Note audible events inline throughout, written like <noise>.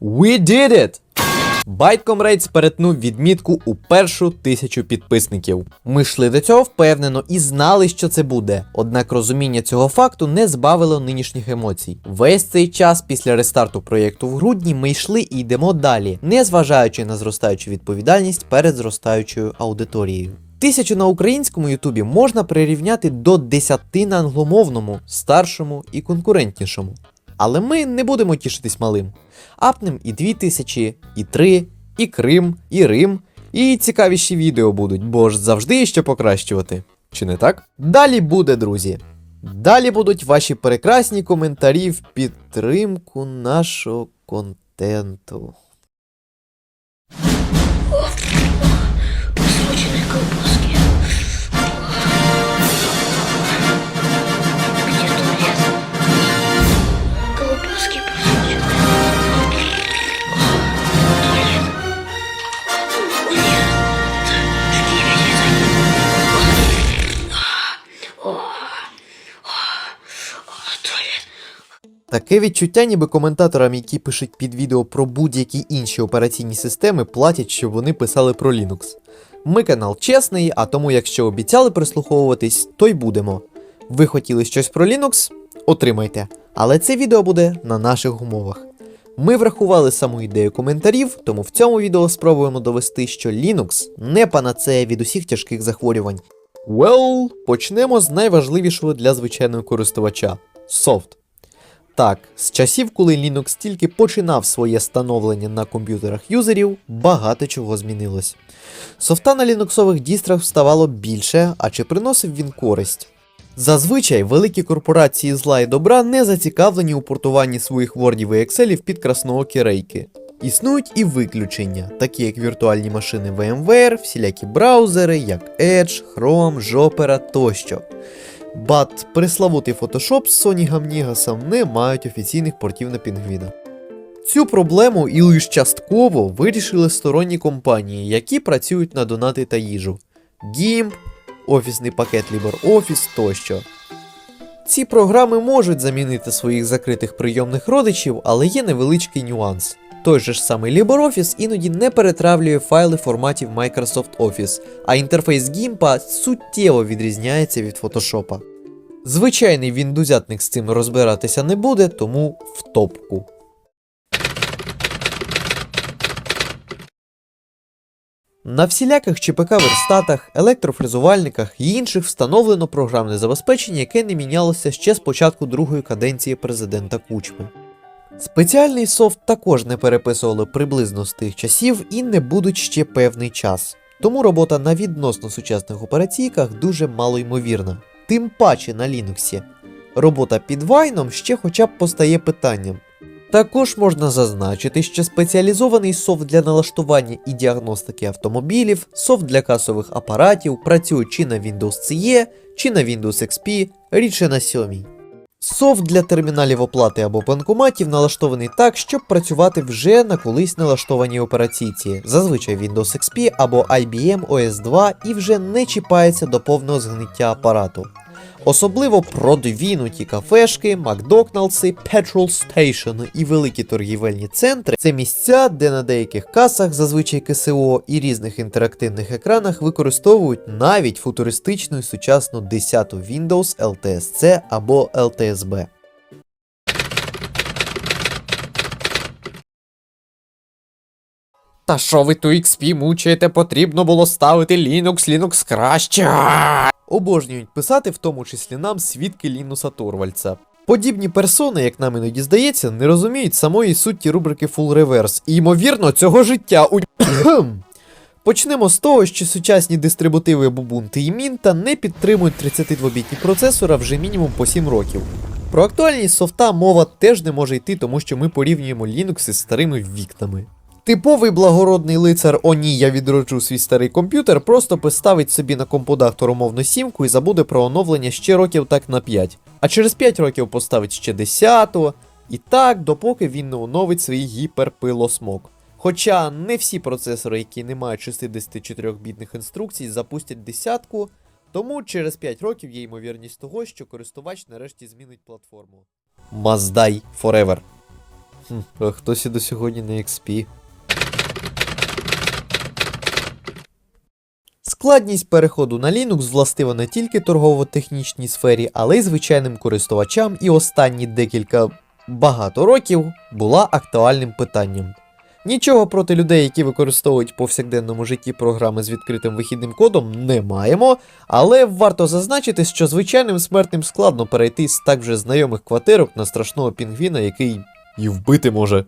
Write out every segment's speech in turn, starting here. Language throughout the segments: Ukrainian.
We did it! Bytecom перетнув відмітку у першу тисячу підписників. Ми йшли до цього впевнено і знали, що це буде. Однак розуміння цього факту не збавило нинішніх емоцій. Весь цей час після рестарту проєкту в грудні ми йшли і йдемо далі, не зважаючи на зростаючу відповідальність перед зростаючою аудиторією. Тисячу на українському Ютубі можна прирівняти до 10 на англомовному, старшому і конкурентнішому. Але ми не будемо тішитись малим. Апнем і 2000, і 3, і Крим, і Рим, і цікавіші відео будуть, бо ж завжди що покращувати. Чи не так? Далі буде, друзі. Далі будуть ваші прекрасні коментарі в підтримку нашого контенту. Таке відчуття, ніби коментаторам, які пишуть під відео про будь-які інші операційні системи, платять, щоб вони писали про Linux. Ми канал чесний, а тому, якщо обіцяли прислуховуватись, то й будемо. Ви хотіли щось про Linux? Отримайте. Але це відео буде на наших умовах. Ми врахували саму ідею коментарів, тому в цьому відео спробуємо довести, що Linux не панацея від усіх тяжких захворювань. Well, почнемо з найважливішого для звичайного користувача софт. Так, з часів, коли Linux тільки починав своє становлення на комп'ютерах юзерів, багато чого змінилось. Софта на лінуксових дістрах ставало більше, а чи приносив він користь? Зазвичай великі корпорації зла і добра не зацікавлені у портуванні своїх вордів і екселів під красноокі рейки. Існують і виключення, такі як віртуальні машини VMware, всілякі браузери, як Edge, Chrome, Jopera тощо. Бат преславутий Photoshop з Sony Гамнігасом не мають офіційних портів на пінгвіна. Цю проблему і лише частково вирішили сторонні компанії, які працюють на донати та їжу. GIMP, офісний пакет LibreOffice тощо. Ці програми можуть замінити своїх закритих прийомних родичів, але є невеличкий нюанс. Той же ж самий LibreOffice іноді не перетравлює файли форматів Microsoft Office, а інтерфейс GIMP суттєво відрізняється від Photoshop. Звичайний віндузятник з цим розбиратися не буде, тому в топку. На всіляких ЧПК верстатах, електрофрезувальниках і інших встановлено програмне забезпечення, яке не мінялося ще з початку другої каденції президента Кучми. Спеціальний софт також не переписували приблизно з тих часів і не будуть ще певний час. Тому робота на відносно сучасних операційках дуже малоймовірна, тим паче на Linux. Робота під Вайном ще хоча б постає питанням. Також можна зазначити, що спеціалізований софт для налаштування і діагностики автомобілів, софт для касових апаратів працює чи на Windows CE, чи на Windows XP, рідше на 7. Софт для терміналів оплати або банкоматів налаштований так, щоб працювати вже на колись налаштованій операційці, зазвичай Windows XP або IBM OS 2 і вже не чіпається до повного згниття апарату. Особливо продвінуті кафешки, Макдоналдси, Petrol Station і великі торгівельні центри це місця, де на деяких касах, зазвичай КСО і різних інтерактивних екранах використовують навіть футуристичну і сучасну 10 Windows LTSC або LTSB. Та що ви ту XP мучаєте, потрібно було ставити Linux, Linux краще. Обожнюють писати, в тому числі нам, свідки Лінуса Торвальца. Подібні персони, як нам іноді здається, не розуміють самої суті рубрики Full Reverse і, ймовірно, цього життя у. <clears throat> Почнемо з того, що сучасні дистрибутиви Ubuntu і Minta не підтримують 32-бітні процесора вже мінімум по 7 років. Про актуальність софта мова теж не може йти, тому що ми порівнюємо Linux із старими вікнами. Типовий благородний лицар О ні, я відроджу свій старий комп'ютер, просто поставить собі на компудактор умовну сімку і забуде про оновлення ще років так на 5. А через 5 років поставить ще 10 і так, допоки він не оновить свій гіперпилосмок. Хоча не всі процесори, які не мають 64-бітних інструкцій, запустять десятку, тому через 5 років є ймовірність того, що користувач нарешті змінить платформу. Маздай Forever. Хм, хтось і до сьогодні на XP. Складність переходу на Linux властива не тільки торгово-технічній сфері, але й звичайним користувачам, і останні декілька багато років була актуальним питанням. Нічого проти людей, які використовують в повсякденному житті програми з відкритим вихідним кодом, не маємо, але варто зазначити, що звичайним смертним складно перейти з так вже знайомих квартирок на страшного пінгвіна, який і вбити може.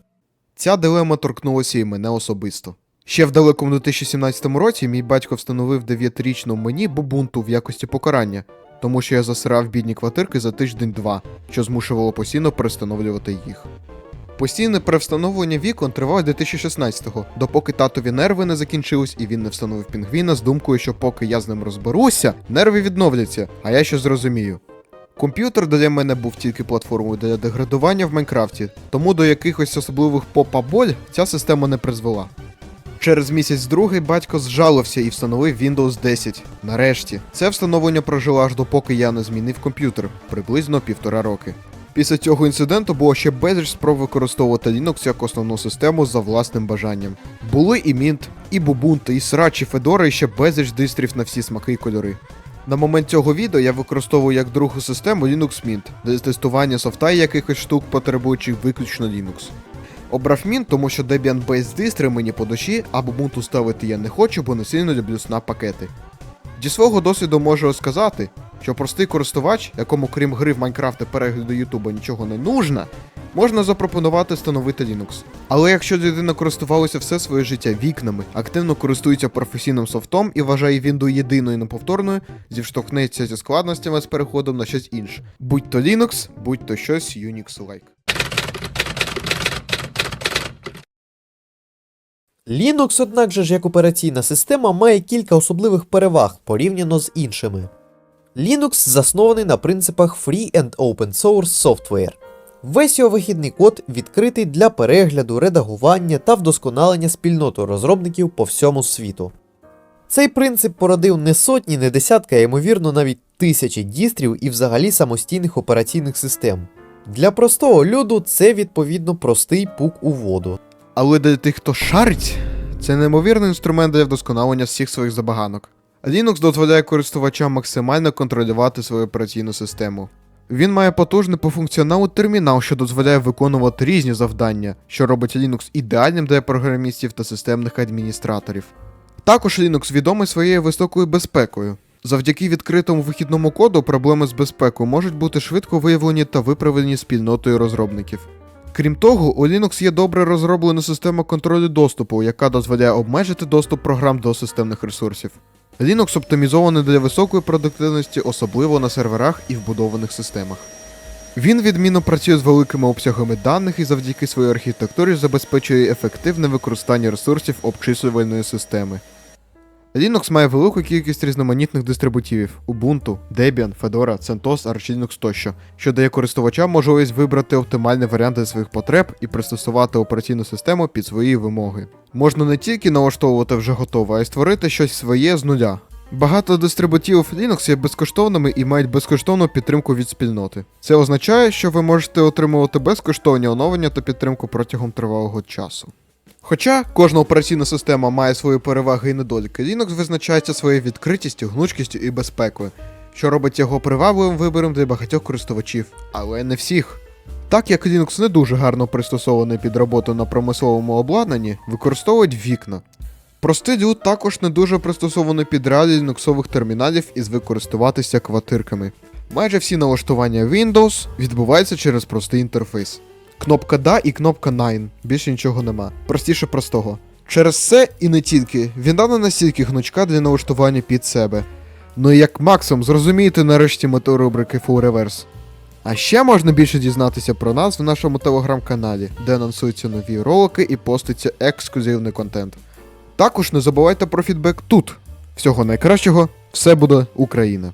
Ця дилема торкнулася і мене особисто. Ще в далекому 2017 році мій батько встановив 9-річну мені бубунту в якості покарання, тому що я засирав бідні квартирки за тиждень-два, що змушувало постійно перестановлювати їх. Постійне перевстановлення вікон тривало 2016-го, допоки татові нерви не закінчились і він не встановив пінгвіна з думкою, що поки я з ним розберуся, нерви відновляться, а я ще зрозумію. Комп'ютер для мене був тільки платформою для деградування в Майнкрафті, тому до якихось особливих попа-боль ця система не призвела. Через місяць другий батько зжалився і встановив Windows 10. Нарешті, це встановлення прожило аж допоки я не змінив комп'ютер, приблизно півтора роки. Після цього інциденту було ще безліч спроб використовувати Linux як основну систему за власним бажанням. Були і Mint, і Ubuntu, і Srach, і Fedora, і ще безліч дистрів на всі смаки й кольори. На момент цього відео я використовую як другу систему Linux Mint для тестування софта і якихось штук, потребуючих виключно Linux. Обрав Mint, тому що Debian Base дистри мені по душі, а Ubuntu ставити я не хочу, бо не сильно люблю snap пакети. Зі свого досвіду можу сказати, що простий користувач, якому крім гри в Майнкрафт і перегляду Ютуба нічого не нужно, можна запропонувати встановити Linux. Але якщо людина користувалася все своє життя вікнами, активно користується професійним софтом і вважає Windows єдиною неповторною, зіштовхнеться зі складностями з переходом на щось інше. Будь то Linux, будь то щось Unix-like. Linux, однак же ж як операційна система, має кілька особливих переваг порівняно з іншими. Linux заснований на принципах Free and Open Source Software. Весь його вихідний код відкритий для перегляду, редагування та вдосконалення спільнотою розробників по всьому світу. Цей принцип породив не сотні, не десятки, а ймовірно навіть тисячі дістрів і взагалі самостійних операційних систем. Для простого люду це відповідно простий пук у воду. Але для тих, хто шарить, це неймовірний інструмент для вдосконалення всіх своїх забаганок. Linux дозволяє користувачам максимально контролювати свою операційну систему. Він має потужний по функціоналу термінал, що дозволяє виконувати різні завдання, що робить Linux ідеальним для програмістів та системних адміністраторів. Також Linux відомий своєю високою безпекою. Завдяки відкритому вихідному коду проблеми з безпекою можуть бути швидко виявлені та виправлені спільнотою розробників. Крім того, у Linux є добре розроблена система контролю доступу, яка дозволяє обмежити доступ програм до системних ресурсів. Linux оптимізований для високої продуктивності, особливо на серверах і вбудованих системах. Він відмінно працює з великими обсягами даних і завдяки своїй архітектурі забезпечує ефективне використання ресурсів обчислювальної системи. Linux має велику кількість різноманітних дистрибутивів Ubuntu, Debian, Fedora, CentOS, Arch Linux тощо, що дає користувачам можливість вибрати оптимальний варіант для своїх потреб і пристосувати операційну систему під свої вимоги. Можна не тільки налаштовувати вже готове, а й створити щось своє з нуля. Багато дистрибутивів Linux є безкоштовними і мають безкоштовну підтримку від спільноти. Це означає, що ви можете отримувати безкоштовні оновлення та підтримку протягом тривалого часу. Хоча кожна операційна система має свої переваги і недоліки, Linux визначається своєю відкритістю, гнучкістю і безпекою, що робить його привабливим вибором для багатьох користувачів, але не всіх. Так як Linux не дуже гарно пристосований під роботу на промисловому обладнанні, використовують вікна. Простий люд також не дуже пристосований під реалії лінуксових терміналів із використуватися квартирками. Майже всі налаштування Windows відбуваються через простий інтерфейс. Кнопка Да і кнопка Nine. Більше нічого нема. Простіше простого. Через це і не тільки він дана настільки гнучка для налаштування під себе. Ну і як максимум зрозумієте нарешті мету рубрики Full Reverse. А ще можна більше дізнатися про нас в нашому телеграм-каналі, де анонсуються нові ролики і поститься ексклюзивний контент. Також не забувайте про фідбек тут. Всього найкращого, все буде Україна!